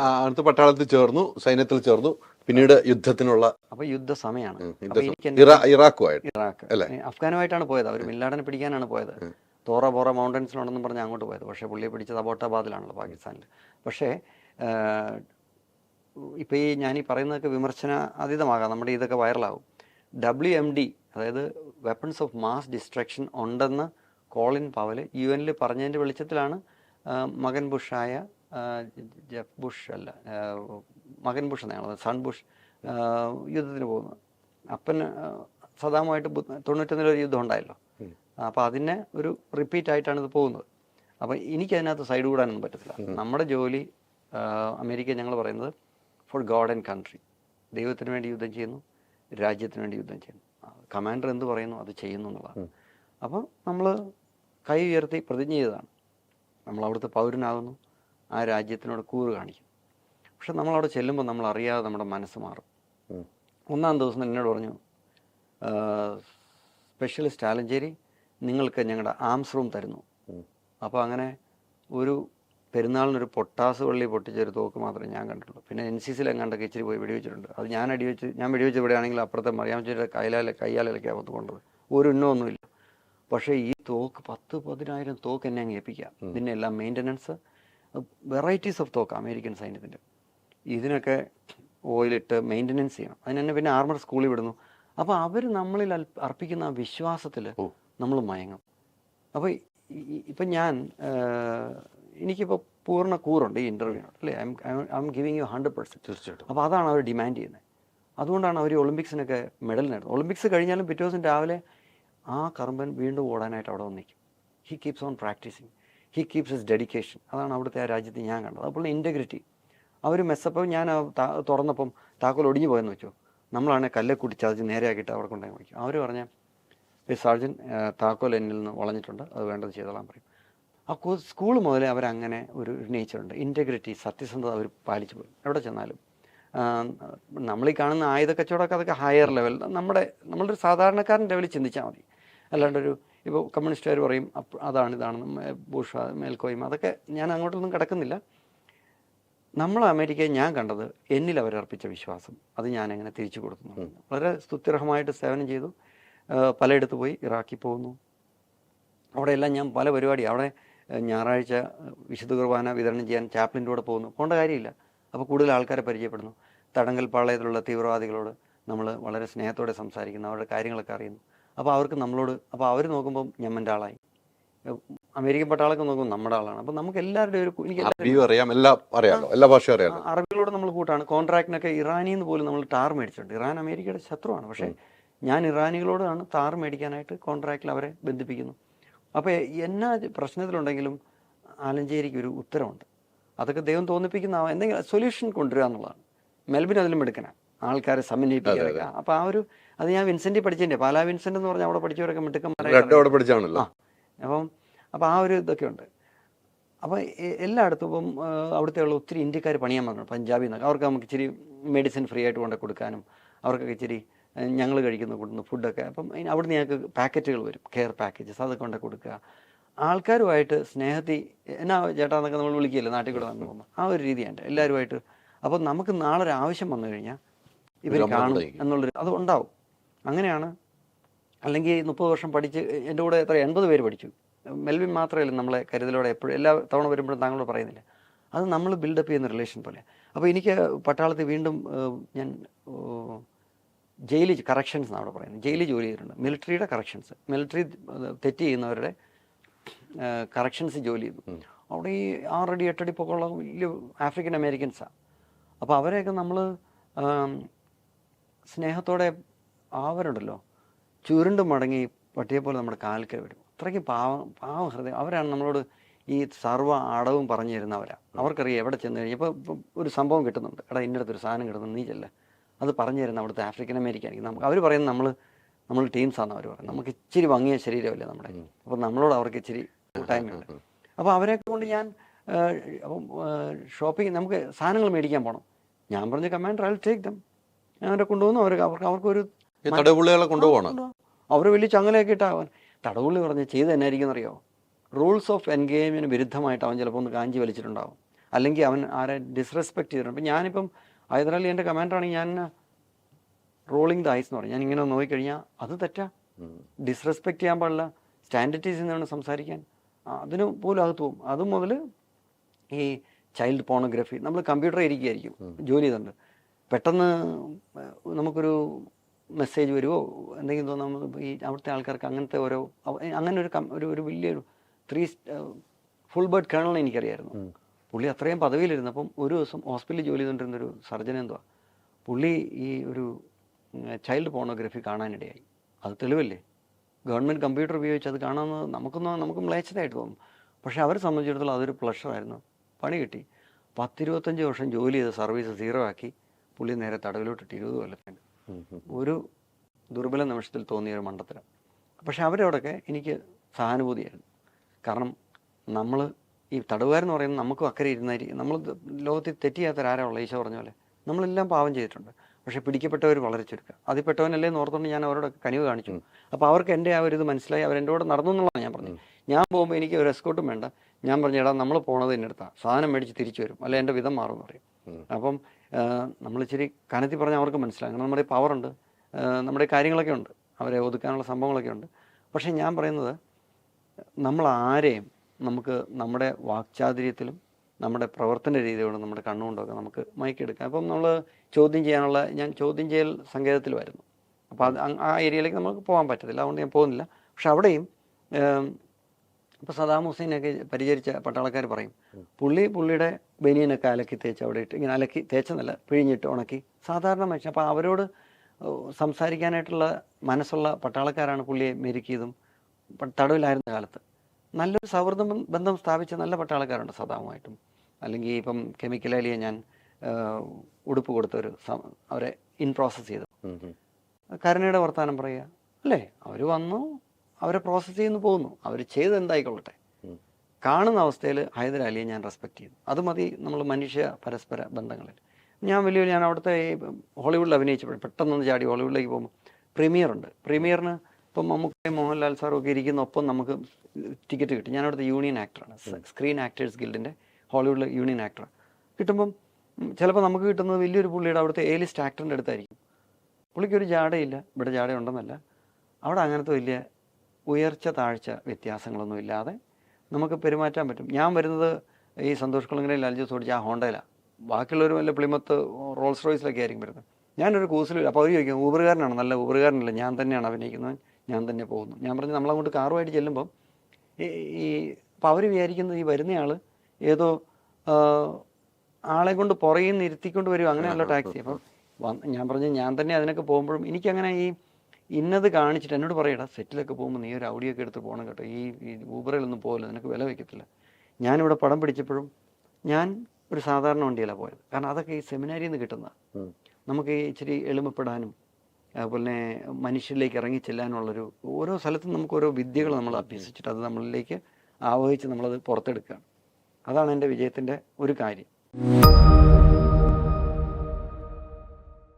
ആ- അടുത്ത പട്ടാളത്തിൽ ചേർന്നു സൈന്യത്തിൽ ചേർന്നു പിന്നീട് യുദ്ധത്തിനുള്ള അപ്പൊ യുദ്ധ സമയമാണ് ഇറാഖുമായിട്ട് ഇറാഖ്. അല്ലേ? അഫ്ഗാനുമായിട്ടാണ് പോയത്. അവർ മില്ലാടനെ പിടിക്കാനാണ് പോയത്. തോറ ബോറ മൗണ്ടൻസിലുണ്ടെന്നും പറഞ്ഞ് അങ്ങോട്ട് പോയത്. പക്ഷേ പുള്ളിയെ പിടിച്ചത് അബോട്ടാബാദിലാണല്ലോ പാകിസ്ഥാനിൽ പക്ഷേ ഇപ്പോൾ ഈ ഞാൻ ഈ പറയുന്നതൊക്കെ വിമർശന അതീതമാകാം നമ്മുടെ ഇതൊക്കെ വൈറലാകും ഡബ്ല്യു എം ഡി അതായത് വെപ്പൺസ് ഓഫ് മാസ് ഡിസ്ട്രക്ഷൻ ഉണ്ടെന്ന് കോളിൻ പവൽ യു എനിൽ പറഞ്ഞതിന്റെ വെളിച്ചത്തിലാണ് മകൻ ബുഷായ ജെഫ് ബുഷ് അല്ല മകൻ ബുഷ് എന്നാണ് സൺ ബുഷ് യുദ്ധത്തിന് പോകുന്നത്. അപ്പന് സദാമായിട്ട് തൊണ്ണൂറ്റൊന്നിൽ ഒരു യുദ്ധം ഉണ്ടായല്ലോ. അപ്പോൾ അതിനെ ഒരു റിപ്പീറ്റ് ആയിട്ടാണ് ഇത് പോകുന്നത്. അപ്പോൾ എനിക്ക് അതിനകത്ത് സൈഡ് കൂടാനൊന്നും പറ്റത്തില്ല. നമ്മുടെ ജോലി അമേരിക്ക ഞങ്ങൾ പറയുന്നത് ഫോർ ഗോഡ് ആൻഡ് കൺട്രി. ദൈവത്തിന് വേണ്ടി യുദ്ധം ചെയ്യുന്നു രാജ്യത്തിന് വേണ്ടി യുദ്ധം ചെയ്യുന്നു. കമാൻഡർ എന്ത് പറയുന്നു അത് ചെയ്യുന്നു എന്നുള്ളതാണ്. അപ്പോൾ നമ്മൾ കൈ ഉയർത്തി പ്രതിജ്ഞ ചെയ്തതാണ്. നമ്മൾ അവിടുത്തെ പൗരനാകുന്നു. ആ രാജ്യത്തിനോട് കൂറ് കാണിക്കും. പക്ഷെ നമ്മളവിടെ ചെല്ലുമ്പോൾ നമ്മൾ അറിയാതെ നമ്മുടെ മനസ്സ് മാറും. ഒന്നാം ദിവസം എന്നോട് പറഞ്ഞു സ്പെഷ്യലിസ്റ്റ് ആലഞ്ചേരി നിങ്ങൾക്ക് ഞങ്ങളുടെ ആംസ് റൂം തരുന്നു. അപ്പോൾ അങ്ങനെ ഒരു പെരുന്നാളിനൊരു പൊട്ടാസ് വള്ളി പൊട്ടിച്ചൊരു തോക്ക് മാത്രമേ ഞാൻ കണ്ടിട്ടുള്ളൂ. പിന്നെ എൻ സി സിയിൽ എങ്ങാണ്ടൊക്കെ ഇച്ചിരി പോയി വെടിവെച്ചിട്ടുണ്ട്. അത് ഞാൻ അടിവെച്ച് ഞാൻ വെടിവെച്ച് ഇവിടെയാണെങ്കിൽ അപ്പുറത്തെ മറിയാമച്ചിയുടെ കൈലാലെ കയ്യാലൊക്കെ കൊണ്ടത് ഒരു ഉന്നമൊന്നുമില്ല പക്ഷേ ഈ തോക്ക് പത്ത് പതിനായിരം തോക്ക് എന്നെ അങ്ങ് ഏൽപ്പിക്കാം ഇതിന്റെ എല്ലാം മെയിന്റനൻസ് വെറൈറ്റീസ് ഓഫ് തോക്ക് അമേരിക്കൻ സൈന്യത്തിന്റെ ഇതിനൊക്കെ ഓയിലിട്ട് മെയിന്റനൻസ് ചെയ്യണം. അതിന് തന്നെ പിന്നെ ആർമർ സ്കൂളിൽ വിടുന്നു അപ്പോൾ അവർ നമ്മളിൽ അർപ്പിക്കുന്ന ആ വിശ്വാസത്തിൽ നമ്മൾ മയങ്ങും. അപ്പോൾ ഇപ്പം ഞാൻ എനിക്കിപ്പോൾ പൂർണ കൂറുണ്ട് ഈ ഇന്റർവ്യൂവിനോട് അല്ലേ? I'm giving you hundred percent തീർച്ചയായിട്ടും. അപ്പോൾ അതാണ് അവർ ഡിമാൻഡ് ചെയ്യുന്നത് അതുകൊണ്ടാണ് അവർ ഒളിമ്പിക്സിനൊക്കെ മെഡൽ നേടുന്നത്. ഒളിമ്പിക്സ് കഴിഞ്ഞാലും പിറ്റേ ദിവസം രാവിലെ ആ കറമ്പൻ വീണ്ടും ഓടാനായിട്ട് അവിടെ വന്നിരിക്കും he keeps on practising he keeps his dedication അതാണ് അവിടുത്തെ ആ രാജ്യത്ത് ഞാൻ കണ്ടത്. അപ്പോൾ ഇന്റഗ്രിറ്റി അവർ മെസ്സപ്പം ഞാൻ തുറന്നപ്പം താക്കോൽ ഒടിഞ്ഞു പോയെന്ന് വെച്ചു. നമ്മളാണ് കല്ലെ കൂട്ടി ചതച്ച് നേരെയാക്കിയിട്ട് അവിടെ കൊണ്ടുപോയി വയ്ക്കും. അവർ പറഞ്ഞ സാർജൻ താക്കോൽ എന്നിൽ നിന്ന് വളഞ്ഞിട്ടുണ്ട്. അത് വേണ്ടത് ചെയ്തോളാൻ പറയും. ആ സ്കൂൾ മുതലേ അവരങ്ങനെ ഒരു നേച്ചറുണ്ട് ഇന്റഗ്രിറ്റി സത്യസന്ധത അവർ പാലിച്ചു പോയി. എവിടെ ചെന്നാലും. നമ്മൾ ഈ കാണുന്ന ആയുധ കച്ചവടമൊക്കെ അതൊക്കെ ഹയർ ലെവൽ നമ്മുടെ നമ്മളൊരു സാധാരണക്കാരൻ ലെവലിൽ ചിന്തിച്ചാൽ മതി. അല്ലാണ്ടൊരു ഇപ്പോൾ കമ്മ്യൂണിസ്റ്റുകാർ പറയും അതാണ് ഇതാണ് ബൂഷ മേൽക്കോയ്മ. അതൊക്കെ ഞാൻ അങ്ങോട്ടൊന്നും കിടക്കുന്നില്ല. നമ്മൾ അമേരിക്കയെ ഞാൻ കണ്ടത് എന്നിൽ അവരർപ്പിച്ച വിശ്വാസം. അത് ഞാൻ എങ്ങനെ തിരിച്ചു കൊടുക്കുന്നു വളരെ സ്തുത്യർഹമായിട്ട് സേവനം ചെയ്തു. പലയിടത്ത് പോയി ഇറാഖിൽ പോകുന്നു. അവിടെയെല്ലാം ഞാൻ പല പരിപാടി അവിടെ ഞായറാഴ്ച വിശുദ്ധ കുർബാന വിതരണം ചെയ്യാൻ ചാപ്ലിന്റെ കൂടെ പോകുന്നു. പോകേണ്ട കാര്യമില്ല. അപ്പോൾ കൂടുതൽ ആൾക്കാരെ പരിചയപ്പെടുന്നു. തടങ്കൽ പാളയത്തിലുള്ള തീവ്രവാദികളോട് നമ്മൾ വളരെ സ്നേഹത്തോടെ സംസാരിക്കുന്നു. അവരുടെ കാര്യങ്ങളൊക്കെ അറിയുന്നു. അപ്പോൾ അവർക്ക് നമ്മളോട് അപ്പോൾ അവർ നോക്കുമ്പോൾ ഞമ്മന്റെ ആളായി. അമേരിക്കൻ പട്ടാളൊക്കെ നോക്കുമ്പോൾ നമ്മുടെ ആളാണ്. അപ്പോൾ നമുക്ക് എല്ലാവരുടെയും ഒരു എനിക്ക് അറിയാം എല്ലാം അറിയാമല്ലോ എല്ലാ ഭാഷയും അറിയാം അറബികളോട് നമ്മൾ കൂട്ടാണ്. കോൺട്രാക്റ്റിനൊക്കെ ഇറാനിൽ നിന്ന് പോലും നമ്മൾ ടാർ മേടിച്ചിട്ടുണ്ട്. ഇറാൻ അമേരിക്കയുടെ ശത്രുവാണ്. പക്ഷേ ഞാൻ ഇറാനികളോടാണ് ടാർ മേടിക്കാനായിട്ട് കോൺട്രാക്റ്റിൽ അവരെ ബന്ധിപ്പിക്കുന്നു. അപ്പോൾ എന്നാ പ്രശ്നത്തിലുണ്ടെങ്കിലും ആലഞ്ചേരിക്ക് ഒരു ഉത്തരവുണ്ട്. അതൊക്കെ ദൈവം തോന്നിപ്പിക്കുന്ന എന്തെങ്കിലും സൊല്യൂഷൻ കൊണ്ടുവരിക എന്നുള്ളതാണ്. മെൽബിൻ അതിലും എടുക്കണം ആൾക്കാരെ സമന്വയിപ്പിക്കുക അപ്പൊ ആ ഒരു അത് ഞാൻ വിൻസെന്റ് പഠിച്ചതിന്റെ പാലാ വിൻസെന്റ് എന്ന് പറഞ്ഞാൽ അവിടെ പഠിച്ചവരൊക്കെ മിട്ടുക്കം പഠിച്ചാണല്ലോ. അപ്പം അപ്പൊ ആ ഒരു ഇതൊക്കെ ഉണ്ട്. അപ്പോൾ എല്ലായിടത്തും ഇപ്പം അവിടുത്തെ ഉള്ള ഒത്തിരി ഇന്ത്യക്കാർ പണിയാൻ പറഞ്ഞു പഞ്ചാബിൽ നിന്നൊക്കെ. അവർക്ക് നമുക്ക് ഇച്ചിരി മെഡിസിൻ ഫ്രീ ആയിട്ട് കൊണ്ട് കൊടുക്കാനും അവർക്കൊക്കെ ഇച്ചിരി ഞങ്ങൾ കഴിക്കുന്ന കൊടുക്കുന്ന ഫുഡൊക്കെ അപ്പം അതിന് അവിടുന്ന് ഞങ്ങൾക്ക് പാക്കറ്റുകൾ വരും. കെയർ പാക്കേജസ് അതൊക്കെ കൊണ്ട് കൊടുക്കുക. ആൾക്കാരുമായിട്ട് സ്നേഹത്തിൽ എന്നാ ചേട്ടാ എന്നൊക്കെ നമ്മൾ വിളിക്കില്ല നാട്ടിൽ കൂടെ വന്നു പോകുമ്പോൾ. ആ ഒരു രീതിയാണ് എല്ലാവരുമായിട്ട് അപ്പം നമുക്ക് നാളെ ഒരു ആവശ്യം വന്നു കഴിഞ്ഞാൽ ഇവർ കാണും എന്നുള്ളൊരു അത് ഉണ്ടാവും അങ്ങനെയാണ്. അല്ലെങ്കിൽ മുപ്പത് വർഷം പഠിച്ച് എന്റെ കൂടെ എത്ര എൺപത് പേര് പഠിച്ചു. മെൽവിൻ മാത്രമല്ല നമ്മളെ കരുതലോടെ എപ്പോഴും എല്ലാ തവണ വരുമ്പോഴും താങ്കളോട് പറയുന്നില്ല. അത് നമ്മൾ ബിൽഡപ്പ് ചെയ്യുന്ന റിലേഷൻ പോലെ അപ്പോൾ എനിക്ക് പട്ടാളത്തിൽ വീണ്ടും ഞാൻ ജയിലിൽ കറക്ഷൻസ് എന്നാണ് അവിടെ പറയുന്നത്. ജയിലിൽ ജോലി ചെയ്തിട്ടുണ്ട്. മിലിറ്ററിയുടെ കറക്ഷൻസ് മിലിറ്ററി തെറ്റ് ചെയ്യുന്നവരുടെ കറക്ഷൻസ് ജോലി ചെയ്തു. അവിടെ ഈ ആറടി എട്ടടി പൊക്കമുള്ള വലിയ ആഫ്രിക്കൻ അമേരിക്കൻസാണ് അപ്പോൾ അവരെയൊക്കെ നമ്മൾ സ്നേഹത്തോടെ ആവരുണ്ടല്ലോ. ചുരുണ്ട് മടങ്ങി പട്ടിയെ പോലെ നമ്മുടെ കാൽക്കൽ വരും. അത്രയ്ക്ക് പാവം പാവം ഹൃദയം. അവരാണ് നമ്മളോട് ഈ സർവ അടവും പറഞ്ഞു തരുന്നവരാണ് അവർക്കറിയാം എവിടെ ചെന്ന് കഴിഞ്ഞാൽ ഇപ്പോൾ ഒരു സംഭവം കിട്ടുന്നുണ്ട്. എടാ ഇന്നടത്ത് ഒരു സാധനം കിട്ടുന്നു നീ ചെല്ല. അത് പറഞ്ഞു തരുന്ന അവിടുത്തെ ആഫ്രിക്കൻ അമേരിക്കൻ നമുക്ക് അവർ പറയുന്നത് നമ്മൾ നമ്മൾ ടീംസാണെന്ന് അവർ പറയുന്നത്. നമുക്ക് ഇച്ചിരി ഭംഗിയ ശരീരമല്ലേ നമ്മുടെ. അപ്പോൾ നമ്മളോട് അവർക്ക് ഇച്ചിരി കൂട്ടായ്മയുണ്ട്. അപ്പോൾ അവരെയൊക്കെ കൊണ്ട് ഞാൻ അപ്പം ഷോപ്പിംഗ് നമുക്ക് സാധനങ്ങൾ മേടിക്കാൻ പോകണം ഞാൻ പറഞ്ഞ കമാൻഡർ ഐ ടേക്ക് ദം അവരെ കൊണ്ടുപോകുന്നു അവർക്ക് അവർക്ക് അവർക്കൊരു തടവുള്ളികളെ കൊണ്ടുപോകണം. അവർ വലിയ ചങ്ങലയൊക്കെ ഇട്ടാവാൻ തടവുള്ളി പറഞ്ഞ് ചെയ്ത് എന്നായിരിക്കും അറിയോ റൂൾസ് ഓഫ് എൻഗേജിന് വിരുദ്ധമായിട്ട് അവൻ ചിലപ്പോൾ ഒന്ന് കാഞ്ചി വലിച്ചിട്ടുണ്ടാവും. അല്ലെങ്കിൽ അവൻ ആരെ ഡിസ്റെസ്പെക്ട് ചെയ്തിട്ടുണ്ട്. അപ്പം ഞാനിപ്പം ഹൈദരാലി എന്റെ കമാൻഡറാണെങ്കിൽ ഞാൻ റോളിംഗ് ദ ഐസ് എന്ന് പറഞ്ഞു ഞാൻ ഇങ്ങനെ നോക്കിക്കഴിഞ്ഞാൽ അത് തെറ്റാ. ഡിസ്റെസ്പെക്ട് ചെയ്യാൻ പാടില്ല. സ്റ്റാൻഡർഡൈസ് എന്നാണ് സംസാരിക്കാൻ. അതിന് പോലും അകത്ത് പോകും. അത് മുതൽ ഈ ചൈൽഡ് പോണോഗ്രഫി നമ്മൾ കമ്പ്യൂട്ടറിൽ ഇരിക്കുകയായിരിക്കും. ജോലി ചെയ്തിട്ടുണ്ട് പെട്ടെന്ന് നമുക്കൊരു മെസ്സേജ് വരുമോ എന്തെങ്കിലും തോന്നുമ്പോൾ ഈ അവിടുത്തെ ആൾക്കാർക്ക് അങ്ങനത്തെ ഓരോ അങ്ങനെ ഒരു കം- ഒരു ഒരു വലിയൊരു ത്രീ ഫുൾ ബേർഡ് കേണലിനെ എനിക്കറിയായിരുന്നു. പുള്ളി അത്രയും പദവിയിലിരുന്നു. അപ്പം ഒരു ദിവസം ഹോസ്പിറ്റലിൽ ജോലി ചെയ്തുകൊണ്ടിരുന്ന ഒരു സർജൻ എന്തുവാ? പുള്ളി ഈ ഒരു ചൈൽഡ് പോണോഗ്രഫി കാണാനിടയായി. അത് തെളിവല്ലേ? ഗവൺമെന്റ് കമ്പ്യൂട്ടർ ഉപയോഗിച്ച് അത് കാണാമെന്ന് നമുക്കൊന്നും നമുക്ക് മ്ലേച്ഛതയായിട്ട് തോന്നും. പക്ഷേ അവരെ സംബന്ധിച്ചിടത്തോളം അതൊരു പ്ലഷറായിരുന്നു പണി കിട്ടി. പത്തിരുപത്തഞ്ച് വർഷം ജോലി ചെയ്ത് സർവീസ് സീറോ ആക്കി. പുള്ളി നേരെ തടവിലോട്ടിട്ട് ഇരുപത് കൊല്ലത്തിന്. ഒരു ദുർബല നിമിഷത്തിൽ തോന്നിയ ഒരു മണ്ടത്തരം. പക്ഷെ അവരോടൊക്കെ എനിക്ക് സഹാനുഭൂതിയായിരുന്നു. കാരണം നമ്മൾ ഈ തടവുകാരെന്ന് പറയുന്നത് നമുക്കും അക്കരെ ഇരുന്നായിരിക്കും. നമ്മൾ ലോകത്തിൽ തെറ്റിയാത്തൊരു ആരാളുള്ള ഈശോ പറഞ്ഞ പോലെ. നമ്മളെല്ലാം പാവം ചെയ്തിട്ടുണ്ട്. പക്ഷെ പിടിക്കപ്പെട്ടവർ വളരെ ചുരുക്കം. അതിൽ പെട്ടവനല്ലേ എന്ന് ഓർത്തുകൊണ്ട് ഞാൻ അവരോടൊക്കെ കനിവ് കാണിച്ചു. അപ്പോൾ അവർക്ക് എന്റെ ആ ഒരു ഇത് മനസ്സിലായി. അവരെന്റെ കൂടെ നടന്നു എന്നുള്ളതാണ് ഞാൻ പറഞ്ഞത്. ഞാൻ പോകുമ്പോൾ എനിക്ക് ഒരു എസ്കോട്ടും വേണ്ട. ഞാൻ പറഞ്ഞു എടാ നമ്മൾ പോണത് എന്റെ അടുത്താണ് സാധനം മേടിച്ച് തിരിച്ചു വരും. അല്ലെ എന്റെ വിധം മാറും എന്ന് പറയും. അപ്പം നമ്മൾ ഇച്ചിരി കനത്തി പറഞ്ഞാൽ അവർക്ക് മനസ്സിലാകും. കാരണം നമ്മുടെ പവറുണ്ട് നമ്മുടെ കാര്യങ്ങളൊക്കെ ഉണ്ട്. അവരെ ഒതുക്കാനുള്ള സംഭവങ്ങളൊക്കെ ഉണ്ട്. പക്ഷേ ഞാൻ പറയുന്നത് നമ്മൾ ആരെയും നമുക്ക് നമ്മുടെ വാക്ചാതുര്യത്തിലും നമ്മുടെ പ്രവർത്തന രീതിയോടും നമ്മുടെ കണ്ണുകൊണ്ടൊക്കെ നമുക്ക് മയക്കെടുക്കാം അപ്പം നമ്മൾ ചോദ്യം ചെയ്യാനുള്ള ഞാൻ ചോദ്യം ചെയ്യൽ സങ്കേതത്തിൽ വരുന്നു അപ്പോൾ അത് ആ ഏരിയയിലേക്ക് നമുക്ക് പോകാൻ പറ്റത്തില്ല. അതുകൊണ്ട് ഞാൻ പോകുന്നില്ല. പക്ഷെ അവിടെയും ഇപ്പോൾ സദാം ഹുസൈനൊക്കെ പരിചരിച്ച പട്ടാളക്കാർ പറയും പുള്ളി പുള്ളിയുടെ ബനിയനൊക്കെ അലക്കി തേച്ച് അവിടെ ഇട്ട് ഇങ്ങനെ അലക്കി തേച്ചെന്നല്ല പിഴിഞ്ഞിട്ട് ഉണക്കി. സാധാരണ മനുഷ്യൻ അപ്പോൾ അവരോട് സംസാരിക്കാനായിട്ടുള്ള മനസ്സുള്ള പട്ടാളക്കാരാണ് പുള്ളിയെ മെരുക്കിയതും തടവിലായിരുന്ന കാലത്ത്. നല്ലൊരു സൗഹൃദ ബന്ധം സ്ഥാപിച്ച നല്ല പട്ടാളക്കാരുണ്ട് സദാമുമായിട്ടും. അല്ലെങ്കിൽ ഇപ്പം കെമിക്കലാലിയെ ഞാൻ ഉടുപ്പ് കൊടുത്തൊരു അവരെ ഇൻ പ്രോസസ് ചെയ്തു. കരുണയുടെ വർത്തമാനം പറയുക അല്ലേ അവർ വന്നു അവരെ പ്രോസസ്സ് ചെയ്യുന്ന പോകുന്നു. അവർ ചെയ്ത് എന്തായിക്കൊള്ളട്ടെ. കാണുന്ന അവസ്ഥയിൽ ഹൈദരാലിയെ ഞാൻ റെസ്പെക്ട് ചെയ്യുന്നു. അത് മതി നമ്മൾ മനുഷ്യ പരസ്പര ബന്ധങ്ങളിൽ. ഞാൻ വലിയ ഞാൻ അവിടുത്തെ ഈ ഹോളിവുഡിൽ അഭിനയിച്ചപ്പോൾ പെട്ടെന്ന് ചാടി ഹോളിവുഡിലേക്ക് പോകുമ്പോൾ പ്രീമിയർ ഉണ്ട്. പ്രീമിയറിന് ഇപ്പം മമ്മൂക്കയും മോഹൻലാൽ സാറും ഒക്കെ ഇരിക്കുന്ന ഒപ്പം നമുക്ക് ടിക്കറ്റ് കിട്ടും. ഞാൻ അവിടുത്തെ യൂണിയൻ ആക്ടറാണ് സ്ക്രീൻ ആക്ടേഴ്സ് ഗിൽഡിന്റെ ഹോളിവുഡിലെ യൂണിയൻ ആക്ടർ കിട്ടുമ്പം ചിലപ്പോൾ നമുക്ക് കിട്ടുന്നത് വലിയൊരു പുള്ളിയുടെ അവിടുത്തെ എ ലിസ്റ്റ് ആക്ടറിന്റെ അടുത്തായിരിക്കും. പുള്ളിക്കൊരു ജാടയില്ല. ഇവിടെ ജാടയുണ്ടെന്നല്ല. അവിടെ അങ്ങനത്തെ വലിയ ഉയർച്ച താഴ്ച വ്യത്യാസങ്ങളൊന്നും ഇല്ലാതെ നമുക്ക് പെരുമാറ്റാൻ പറ്റും. ഞാൻ വരുന്നത് ഈ സന്തോഷ് കുളങ്ങനെ ലാൽജോസ് ഓടിച്ച ആ ഹോണ്ടയിലാണ് ബാക്കിയുള്ളവർ വല്ല പ്ലിമത്ത് റോൾസ് റോയ്സിലൊക്കെ ആയിരിക്കും വരുന്നത്. ഞാനൊരു കൂസിലില്ല അപ്പോൾ അവർ ചോദിക്കും ഊബറുകാരനാണ് നല്ല ഊബറുകാരനല്ല ഞാൻ തന്നെയാണ് അഭിനയിക്കുന്നത്. ഞാൻ തന്നെ പോകുന്നു. ഞാൻ പറഞ്ഞു നമ്മളങ്ങോട്ട് കാറുമായിട്ട് ചെല്ലുമ്പം ഈ ഈ അപ്പോൾ അവർ വിചാരിക്കുന്നത് ഈ വരുന്നയാൾ ഏതോ ആളെ കൊണ്ട് പുറയിൽ നിന്ന് ഇരുത്തിക്കൊണ്ട് വരും. അങ്ങനെയല്ല ടാക്സി. അപ്പം ഞാൻ പറഞ്ഞു ഞാൻ തന്നെ അതിനൊക്കെ പോകുമ്പോഴും എനിക്കങ്ങനെ ഈ ഇന്നത് കാണിച്ചിട്ട് എന്നോട് പറയടാ സെറ്റിലൊക്കെ പോകുമ്പോൾ നീ ഒരു ഔഡിയൊക്കെ എടുത്ത് പോകണം കേട്ടോ. ഈ ഊബറിലൊന്നും പോകില്ല നിനക്ക് വില വയ്ക്കത്തില്ല. ഞാനിവിടെ പടം പിടിച്ചപ്പോഴും ഞാൻ ഒരു സാധാരണ വണ്ടിയിലാണ് പോയത്. കാരണം അതൊക്കെ ഈ സെമിനാരിയിൽ നിന്ന് കിട്ടുന്ന നമുക്ക് ഈ ഇച്ചിരി എളിമപ്പെടാനും അതുപോലെ തന്നെ മനുഷ്യരിലേക്ക് ഇറങ്ങി ചെല്ലാനുള്ളൊരു ഓരോ സ്ഥലത്തും നമുക്ക് ഓരോ വിദ്യകൾ നമ്മൾ അഭ്യസിച്ചിട്ട് അത് നമ്മളിലേക്ക് ആവഹിച്ച് നമ്മളത് പുറത്തെടുക്കുകയാണ്. അതാണ് എന്റെ വിജയത്തിന്റെ ഒരു കാര്യം.